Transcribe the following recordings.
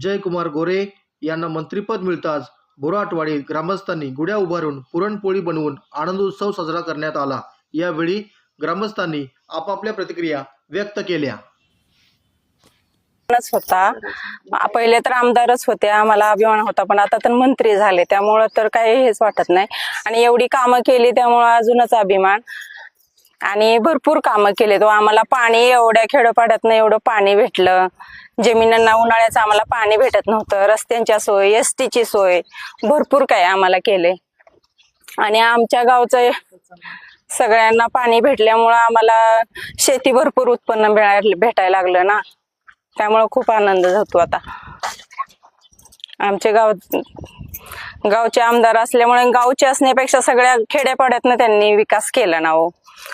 जयकुमार गोरे यांना मंत्रिपद मिळताच बोराटवाडी ग्रामस्थांनी गुड्या उभारून पुरणपोळी बनवून आनंदोत्सव साजरा करण्यात आला. यावेळी ग्रामस्थांनी आपापल्या प्रतिक्रिया व्यक्त केल्या. होता. पहिले तर आमदारच होते. आम्हाला अभिमान होता पण आता तर मंत्री झाले. त्यामुळं तर काही हेच वाटत नाही. आणि एवढी कामं केली त्यामुळं अजूनच अभिमान. आणि भरपूर कामं केले तो आम्हाला पाणी एवढ्या खेडोपाड्यातनं एवढं पाणी भेटलं. जमिनींना उन्हाळ्याचं आम्हाला पाणी भेटत नव्हतं. रस्त्यांच्या सोय एस टीची सोय भरपूर काय आम्हाला केले. आणि आमच्या गावचं सगळ्यांना पाणी भेटल्यामुळं आम्हाला शेती भरपूर उत्पन्न मिळायला भेटायला लागलं ना. त्यामुळं खूप आनंद होतो आता. आमच्या गावात गावचे आमदार असल्यामुळे गावचे असण्यापेक्षा सगळ्या खेड्यापाड्यातनं त्यांनी विकास केला ना हो.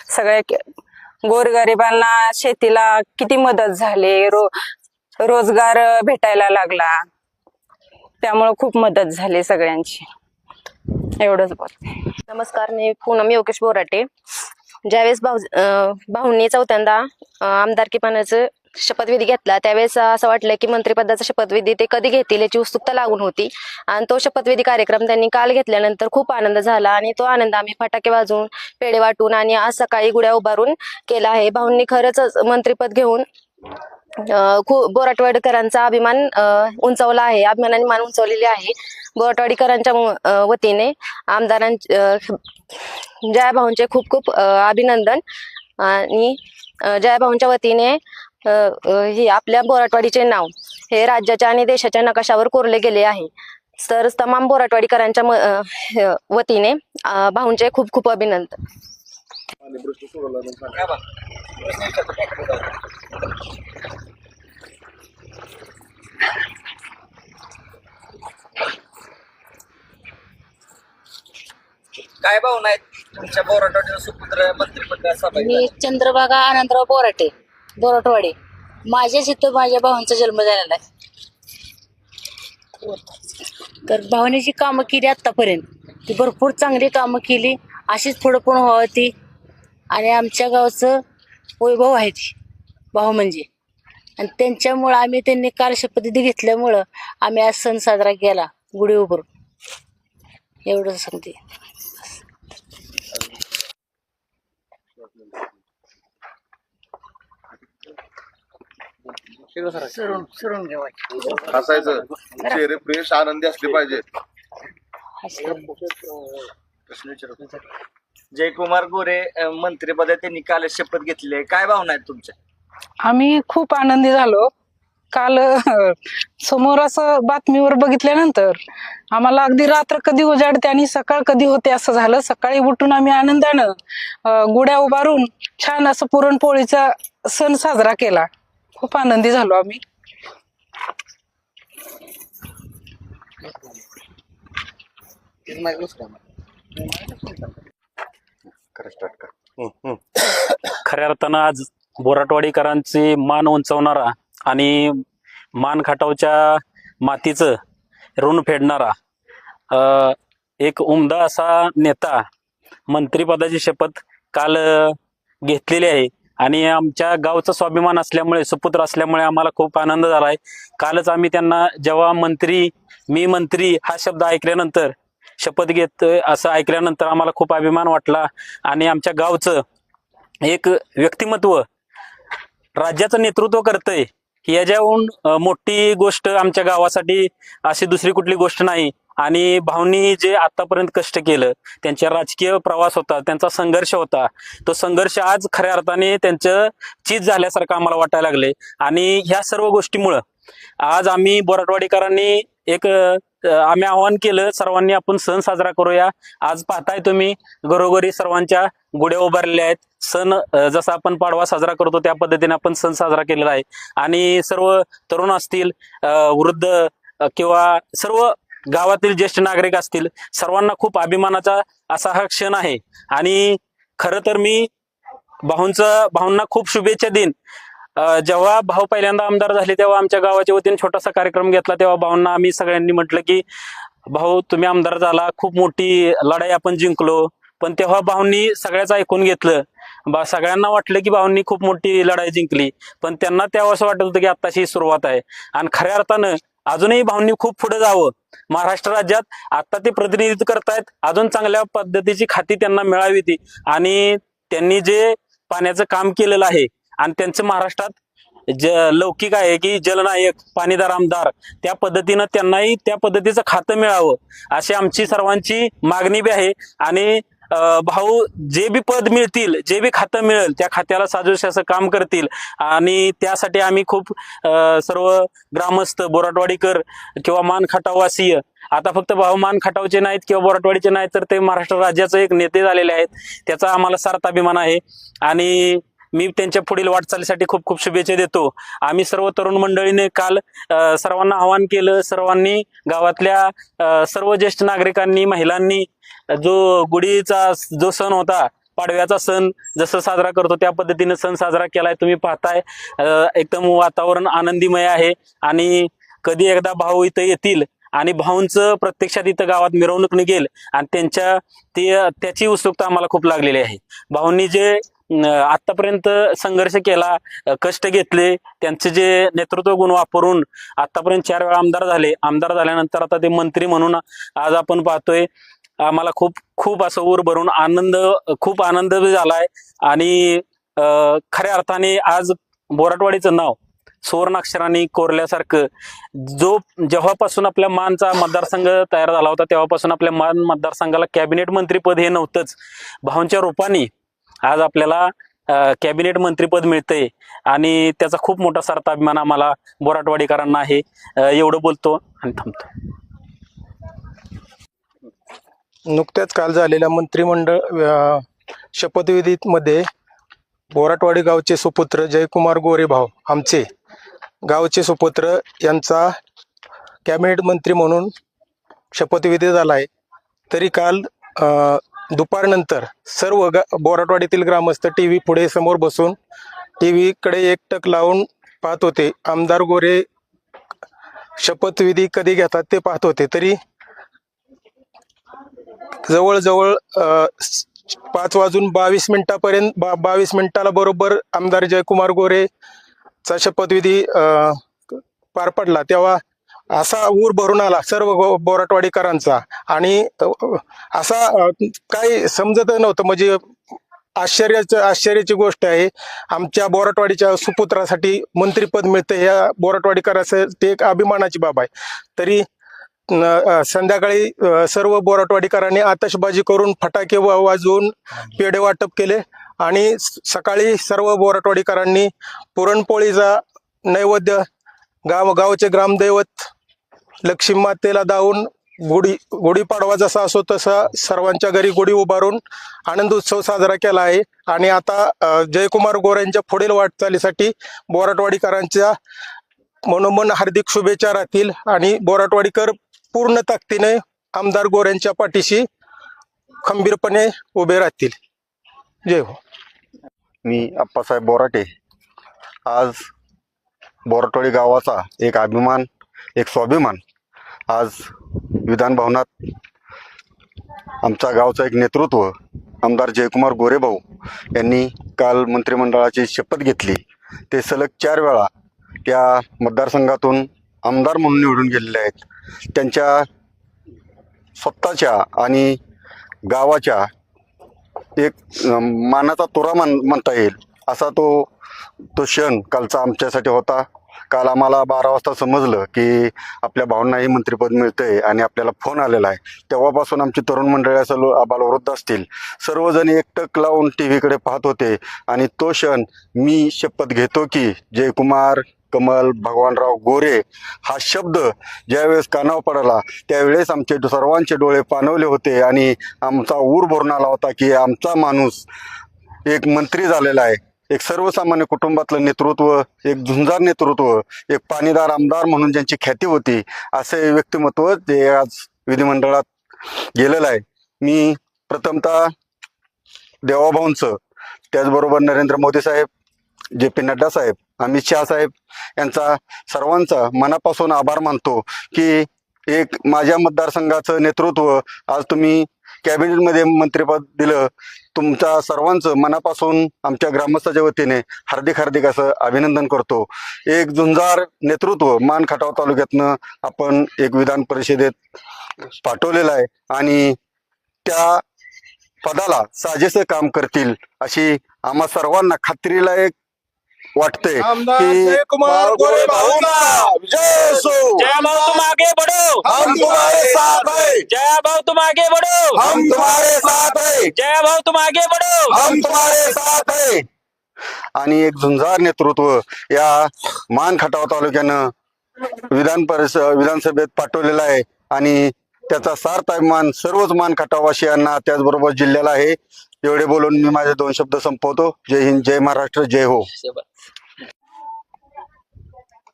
सगळ्या गोरगरिबांना शेतीला किती मदत झाली रो रोजगार भेटायला लागला. त्यामुळं खूप मदत झाली सगळ्यांची. एवढंच बोलते. नमस्कार मी पूनम योगेश बोराटे. ज्यावेळेस भाऊ भाऊंनी चौथ्यांदा आमदारकीपणाचं शपथविधी घेतला. त्यावेळेस असं वाटलं की मंत्रिपदाचा शपथविधी ते कधी घेतील याची उत्सुकता लागून होती. आणि तो शपथविधी कार्यक्रम त्यांनी काल घेतल्यानंतर खूप आनंद झाला आणि तो आनंद आम्ही फटाके वाजवून पेढे वाटून आणि आज सकाळी गुड्या उभारून केला आहे. भाऊंनी खरंच मंत्रिपद घेऊन खूप बोराटवाडकरांचा अभिमान उंचावला आहे. अभिमानाने मान उंचावलेली आहे. बोराटवाडीकरांच्या वतीने आमदारांच्या जया भाऊंचे खूप खूप अभिनंदन आणि जया भाऊंच्या वतीने हे आपल्या बोराटवाडीचे नाव हे राज्याच्या आणि देशाच्या नकाशावर कोरले गेले आहे. तर तमाम बोराटवाडीकरांच्या वतीने भाऊंचे खूप खूप अभिनंदन. काय भावना आहेत तुमच्या बोराटवाडीचं सुपुत्र मंत्रिमंडळ सभा मी चंद्रभागा आनंदराव बोराटे. बोरटवाडी. माझ्याच इथं माझ्या भावांचा जन्म झालेला आहे. तर भावाने जी कामं केली आत्तापर्यंत ती भरपूर चांगली कामं केली अशीच पुढं पण व्हावं ती. आणि आमच्या गावचं वैभव आहे ती भाऊ म्हणजे. आणि त्यांच्यामुळं आम्ही त्यांनी कालशपद्धती घेतल्यामुळं आम्ही आज सण साजरा केला गुढी उभारून एवढंच सांगते. हसायचं. चेहरे फ्रेश आनंदी असले पाहिजे. जयकुमार गोरे मंत्रिपद त्यांनी काल शपथ घेतली. आहे काय भावना आहेत तुमच्या? आम्ही खूप आनंदी झालो. काल अह, समोर असं बातमीवर बघितल्यानंतर आम्हाला अगदी रात्र कधी उजाडते आणि सकाळ कधी होते असं झालं. सकाळी उठून आम्ही आनंदानं अह, गुड्या उभारून छान असं पुरणपोळीचा सण साजरा केला. खूप आनंदी झालो आम्ही. खऱ्या अर्थानं आज बोराटवाडीकरांची मान उंचवणारा आणि मान खाटावच्या मातीचं ऋण फेडणारा अ, एक उमदा असा नेता मंत्रिपदाची शपथ काल घेतलेली आहे. आणि आमच्या गावचा स्वाभिमान असल्यामुळे सुपुत्र असल्यामुळे आम्हाला खूप आनंद झाला आहे कालच आम्ही त्यांना जेव्हा मंत्री मी मंत्री हा शब्द ऐकल्यानंतर शपथ घेतोय असं ऐकल्यानंतर आम्हाला खूप अभिमान वाटला. आणि आमच्या गावचं एक व्यक्तिमत्व राज्याचं नेतृत्व करतंय याच्याहून मोठी गोष्ट आमच्या गावासाठी अशी दुसरी कुठली गोष्ट नाही. आणि भाऊंनी जे आतापर्यंत कष्ट केलं त्यांचा राजकीय प्रवास होता त्यांचा संघर्ष होता तो संघर्ष आज खऱ्या अर्थाने त्यांचं चीज झाल्यासारखं आम्हाला वाटायला लागले आणि ह्या सर्व गोष्टीमुळं आज आम्ही बोराटवाडीकरांनी एक आम्ही आवाहन केलं सर्वांनी आपण सण साजरा करूया. आज पाहताय तुम्ही घरोघरी सर्वांच्या गुड्या उभारलेल्या आहेत. सण जसा आपण पाडवा साजरा करतो त्या पद्धतीने आपण सण साजरा केलेला आहे. आणि सर्व तरुण असतील वृद्ध किंवा सर्व गावातील ज्येष्ठ नागरिक असतील सर्वांना खूप अभिमानाचा असा हा क्षण आहे. आणि खरं तर मी भाऊंच भाऊंना खूप शुभेच्छा देईन. जेव्हा भाऊ पहिल्यांदा आमदार झाले तेव्हा आमच्या गावाच्या वतीने छोटासा कार्यक्रम घेतला तेव्हा भाऊंना आम्ही सगळ्यांनी म्हटलं की भाऊ तुम्ही आमदार झाला खूप मोठी लढाई आपण जिंकलो. पण तेव्हा भाऊंनी सगळ्याच ऐकून घेतलं. बा सगळ्यांना वाटलं की भाऊंनी खूप मोठी लढाई जिंकली. पण त्यांना तेव्हा असं वाटत होतं की आत्ताची सुरुवात आहे. आणि खऱ्या अर्थानं अजूनही भाऊंनी खूप पुढे जावं. महाराष्ट्र राज्यात आता ते प्रतिनिधित्व करतायत. अजून चांगल्या पद्धतीची खाती त्यांना मिळावी ती. आणि त्यांनी जे पाण्याचं काम केलेलं आहे आणि त्यांचं महाराष्ट्रात ज लौकिक आहे की जलनायक पाणीदार आमदार त्या पद्धतीनं त्यांनाही त्या पद्धतीचं खातं मिळावं. अशी आमची सर्वांची मागणी बी आहे. आणि भाऊ जे बी पद मिळतील जे बी खातं मिळेल त्या खात्याला साजूश असं काम करतील. आणि त्यासाठी आम्ही खूप सर्व ग्रामस्थ बोराटवाडीकर किंवा मान खटाववासीय आता फक्त भाऊ मान खटावचे नाहीत किंवा बोराटवाडीचे नाहीत तर ते महाराष्ट्र राज्याचे एक नेते झालेले आहेत. त्याचा आम्हाला सार्थ अभिमान आहे. आणि मी त्यांच्या पुढील वाटचालीसाठी खूप खूप शुभेच्छा देतो. आम्ही सर्व तरुण मंडळीने काल सर्वांना आवाहन केलं. सर्वांनी गावातल्या सर्व ज्येष्ठ नागरिकांनी महिलांनी जो गुढीचा जो सण होता पाडव्याचा सण जसं साजरा करतो त्या पद्धतीने सण साजरा केलाय. तुम्ही पाहताय एकदम वातावरण आनंदीमय आहे आणि कधी एकदा भाऊ इथं येतील आणि भाऊंचं प्रत्यक्षात इथं गावात मिरवणूक निघेल आणि त्यांच्या ते त्याची उत्सुकता आम्हाला खूप लागलेली आहे. भाऊंनी जे आतापर्यंत संघर्ष केला कष्ट घेतले त्यांचे जे नेतृत्व गुण वापरून आतापर्यंत चार वेळा आमदार झाले. आमदार झाल्यानंतर आता ते मंत्री म्हणून आज आपण पाहतोय आम्हाला खूप खूप असं ऊर भरून आनंद खूप आनंद बी झालाय. आणि खऱ्या अर्थाने आज बोराटवाडीचं नाव सुवर्णाक्षराने कोरल्यासारखं जो जेव्हापासून आपल्या मानचा मतदारसंघ तयार झाला होता तेव्हापासून आपल्या मान मतदारसंघाला कॅबिनेट मंत्रीपद हे नव्हतंच. भावांच्या रूपाने आज आपल्याला कॅबिनेट मंत्रीपद मिळतंय आणि त्याचा खूप मोठा सार्थ अभिमान आम्हाला बोराटवाडीकरांना आहे. एवढं बोलतो आणि थांबतो. नुकत्याच काल झालेल्या मंत्रिमंडळ शपथविधीमध्ये बोराटवाडी गावचे सुपुत्र जयकुमार गोरेभाव आमचे गावचे सुपुत्र यांचा कॅबिनेट मंत्री म्हणून शपथविधी झाला आहे. तरी काल दुपारनंतर सर्व ग बोराटवाडीतील ग्रामस्थ टी व्ही पुढे समोर बसून टी व्हीकडे एकटक लावून पाहत होते. आमदार गोरे शपथविधी कधी घेतात ते पाहत होते. तरी जवळजवळ पाच वाजून बावीस मिनिटापर्यंत बा बावीस मिनिटाला बरोबर आमदार जयकुमार गोरेचा शपथविधी पार पडला. तेव्हा असा ऊर भरून आला सर्व बोराटवाडीकरांचा. आणि असा काही समजत नव्हतं. म्हणजे आश्चर्याचं आश्चर्याची गोष्ट आहे आमच्या बोराटवाडीच्या सुपुत्रासाठी मंत्रीपद मिळतं ह्या बोराटवाडीकरांचं ते एक अभिमानाची बाब आहे. तरी संध्याकाळी सर्व बोराटवाडीकरांनी आतषबाजी करून फटाके वा- वाजवून पेढे वाटप केले आणि स- सकाळी सर्व बोराटवाडीकरांनी पुरणपोळीचा नैवेद्य गाव गावचे ग्रामदैवत लक्ष्मी मातेला दावून गुढी गुढीपाडवा जसा असो तसा सर्वांच्या घरी गुढी उभारून आनंद उत्सव साजरा केला आहे. आणि आता जयकुमार गोऱ्यांच्या पुढील वाटचालीसाठी बोराटवाडीकरांच्या मनोमन हार्दिक शुभेच्छा राहतील. आणि बोराटवाडीकर पूर्ण ताकदीने आमदार गोऱ्यांच्या पाठीशी खंबीरपणे उभे राहतील. जय हो. मी आप्पासाहेब बोराटे. आज बोराटवाडी गावाचा एक अभिमान एक स्वाभिमान. आज विधान भवनात आमचा गावचं एक नेतृत्व आमदार जयकुमार गोरेभाऊ यांनी काल मंत्रिमंडळाची शपथ घेतली. ते सलग चार वेळा त्या मतदारसंघातून आमदार म्हणून निवडून गेलेले आहेत. त्यांच्या स्वतःच्या आणि गावाच्या एक मानाचा तोरा मान म्हणता येईल असा तो तो क्षण कालचा आमच्यासाठी होता. काल आम्हाला बारा वाजता समजलं की आपल्या भावनाही मंत्रिपद मिळतंय आणि आपल्याला फोन आलेला आहे. तेव्हापासून आमची तरुण मंडळी असं आबालवृद्ध असतील. सर्वजण एकटक लावून टी व्हीकडे पाहत होते आणि तो क्षण मी शपथ घेतो की जयकुमार कमल भगवानराव गोरे हा शब्द ज्यावेळेस कानावर पडला त्यावेळेस आमचे सर्वांचे डोळे पाणवले होते आणि आमचा ऊर भरून आला होता की आमचा माणूस एक मंत्री झालेला आहे. एक सर्वसामान्य कुटुंबातलं नेतृत्व एक झुंजार नेतृत्व एक पाणीदार आमदार म्हणून ज्यांची ख्याती होती असे व्यक्तिमत्व जे आज विधिमंडळात गेलेलं आहे. मी प्रथमतः देवाभाऊंचं त्याचबरोबर नरेंद्र मोदी साहेब जे पी नड्डा साहेब अमित शहा साहेब यांचा सर्वांचा मनापासून आभार मानतो की एक माझ्या मतदारसंघाचं नेतृत्व आज तुम्ही कॅबिनेटमध्ये मंत्रिपद दिलं तुमच्या सर्वांचं मनापासून आमच्या ग्रामस्थाच्या वतीने हार्दिक हार्दिक असं अभिनंदन करतो. एक झुंजार नेतृत्व मान खटाव तालुक्यातनं आपण एक विधान परिषदेत पाठवलेलं आहे आणि त्या पदाला साजेसं काम करतील अशी आम्हा सर्वांना खात्रीला वाटते की जयकुमार गोरे भाऊंचा विजय असो जय भाऊ तुम आगे बढ़ो हम तुम्हारे साथ है. जय भाऊ तुम आगे बढ़ो हम तुम्हारे साथ है. जय भाऊ तुम आगे बढ़ो हम तुम्हारे साथ है. आणि एक झुंजार नेतृत्व या मान खटाव तालुक्यानं विधान परिषद विधानसभेत पाठवलेलं आहे. आणि त्याचा सार्थ अभिमान सर्वच मान खटाववासियांना त्याचबरोबर जिल्ह्याला आहे. एवढे बोलून मी माझे दोन शब्द संपवतो. जय हिंद जय महाराष्ट्र जय हो.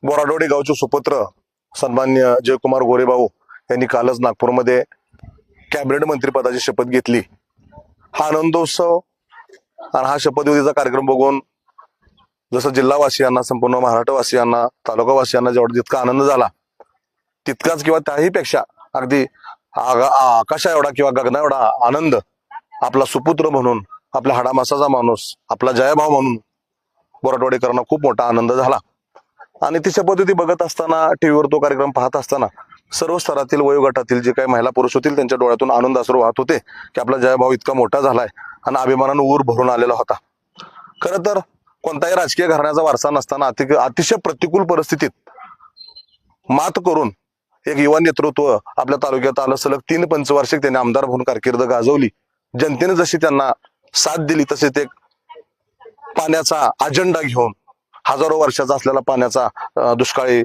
बोराडोडी गावचे सुपुत्र सन्मान्य जयकुमार गोरेभाऊ यांनी कालच नागपूरमध्ये कॅबिनेट मंत्रीपदाची शपथ घेतली. हा आनंदोत्सव आणि हा शपथविधीचा कार्यक्रम बघून जसं जिल्हावासियांना संपूर्ण महाराष्ट्रवासियांना तालुकावासियांना जेवढा जितका आनंद झाला तितकाच किंवा त्याही पेक्षा अगदी आकाशा एवढा किंवा गगना एवढा आनंद आपला सुपुत्र म्हणून आपल्या हाडामासाचा माणूस आपला जयभाव म्हणून बोराटवाडीकरांना खूप मोठा आनंद झाला. आणि ती शपथविधी बघत असताना टीव्हीवर तो कार्यक्रम पाहत असताना सर्व स्तरातील वयोगटातील जे काही महिला पुरुष होतील त्यांच्या डोळ्यातून आनंद अश्रू वाहत होते की आपला जयभाव इतका मोठा झालाय आणि अभिमानानं ऊर भरून आलेला होता. खरं तर कोणताही राजकीय घराण्याचा वारसा नसताना अति अतिशय प्रतिकूल परिस्थितीत मात करून एक युवा नेतृत्व आपल्या तालुक्यात आलं सलग तीन पंचवार्षिक त्यांनी आमदार म्हणून कारकीर्द गाजवली. जनतेने जशी त्यांना साथ दिली तसे ते पाण्याचा अजेंडा घेऊन हजारो वर्षाचा असलेला पाण्याचा दुष्काळी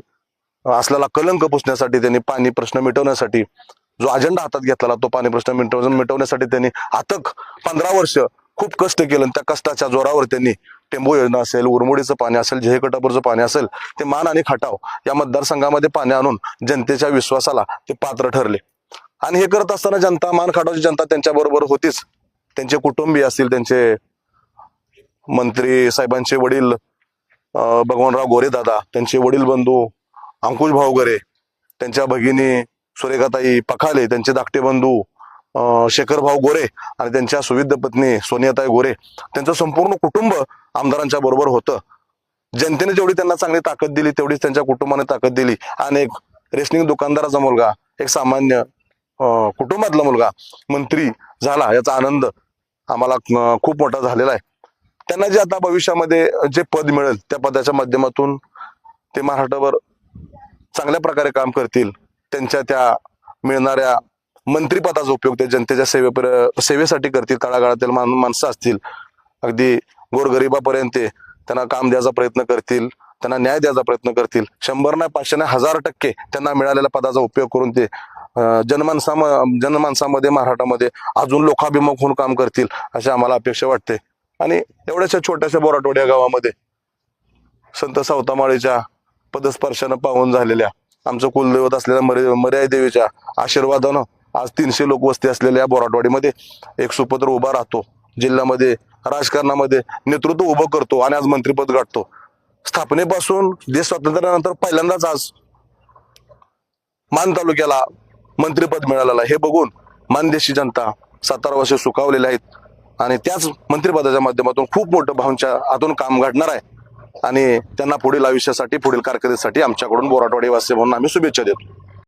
असलेला कलंक पुसण्यासाठी त्यांनी पाणी प्रश्न मिटवण्यासाठी जो अजेंडा हातात घेतला तो पाणी प्रश्न मिटव मिटवण्यासाठी त्यांनी अथक पंधरा वर्ष खूप कष्ट केलं आणि त्या कष्टाच्या जोरावर त्यांनी टेंबू योजना असेल उरमुडीचं पाणी असेल झेकटापूरचं पाणी असेल ते मान आणि खटाव या मतदारसंघामध्ये पाणी आणून जनतेच्या विश्वासाला ते पात्र ठरले. आणि हे करत असताना जनता मानखाडाची जनता त्यांच्या बरोबर होतीच. त्यांचे कुटुंबीय असतील त्यांचे मंत्री साहेबांचे वडील भगवानराव गोरे दादा त्यांचे वडील बंधू अंकुश भाऊ गोरे त्यांच्या भगिनी सुरेखाताई पखाले त्यांचे धाकटे बंधू शेखरभाऊ शेखर भाऊ गोरे आणि त्यांच्या सुविध पत्नी सोनियाताई गोरे त्यांचं संपूर्ण कुटुंब आमदारांच्या बरोबर होतं. जनतेने जेवढी त्यांना चांगली ताकद दिली तेवढीच त्यांच्या कुटुंबाने ताकद दिली. आणि एक रेशनिंग दुकानदाराचा मुलगा एक सामान्य हो, कुटुंबातला मुलगा मंत्री झाला याचा आनंद आम्हाला खूप मोठा झालेला आहे. त्यांना जे आता भविष्यामध्ये जे पद मिळेल त्या पदाच्या माध्यमातून ते महाराष्ट्रावर चांगल्या प्रकारे काम करतील. त्यांच्या त्या मिळणाऱ्या मंत्रीपदाचा उपयोग ते जनतेच्या सेवे सेवेसाठी करतील काळागाळातील मान माणसं असतील. अगदी गोरगरिबापर्यंत त्यांना काम द्यायचा प्रयत्न करतील त्यांना न्याय द्यायचा प्रयत्न करतील. शंभर नाही पाचशे नाही हजार टक्के त्यांना मिळालेल्या पदाचा उपयोग करून ते जनमानसा जनमानसामध्ये महाराष्ट्रामध्ये अजून लोकाभिमुख होऊन काम करतील अशी आम्हाला अपेक्षा वाटते. आणि एवढ्याशा छोट्याशा बोराटोड्या गावामध्ये संत सावतामाळीच्या पदस्पर्शानं पाहून झालेल्या आमचं कुलदैवत असलेल्या मर्या मर्याई देवीच्या आशीर्वादानं आज तीनशे लोक वस्ती असलेल्या या बोराटवाडीमध्ये एक सुपत्र उभा राहतो. जिल्ह्यामध्ये राजकारणामध्ये नेतृत्व उभं करतो आणि आज मंत्रीपद गाठतो. स्थापनेपासून देश स्वातंत्र्यानंतर पहिल्यांदाच आज मान तालुक्याला मंत्रिपद मिळालेलं आहे. हे बघून मानदेशी जनता सातारा वर्ष सुखावलेले आहेत. आणि त्याच मंत्रिपदाच्या माध्यमातून खूप मोठं भाऊंच्या आतून काम घडणार आहे. आणि त्यांना पुढील आयुष्यासाठी पुढील कारकिर्दीसाठी आमच्याकडून बोराटवाडी वासी म्हणून आम्ही शुभेच्छा देतो.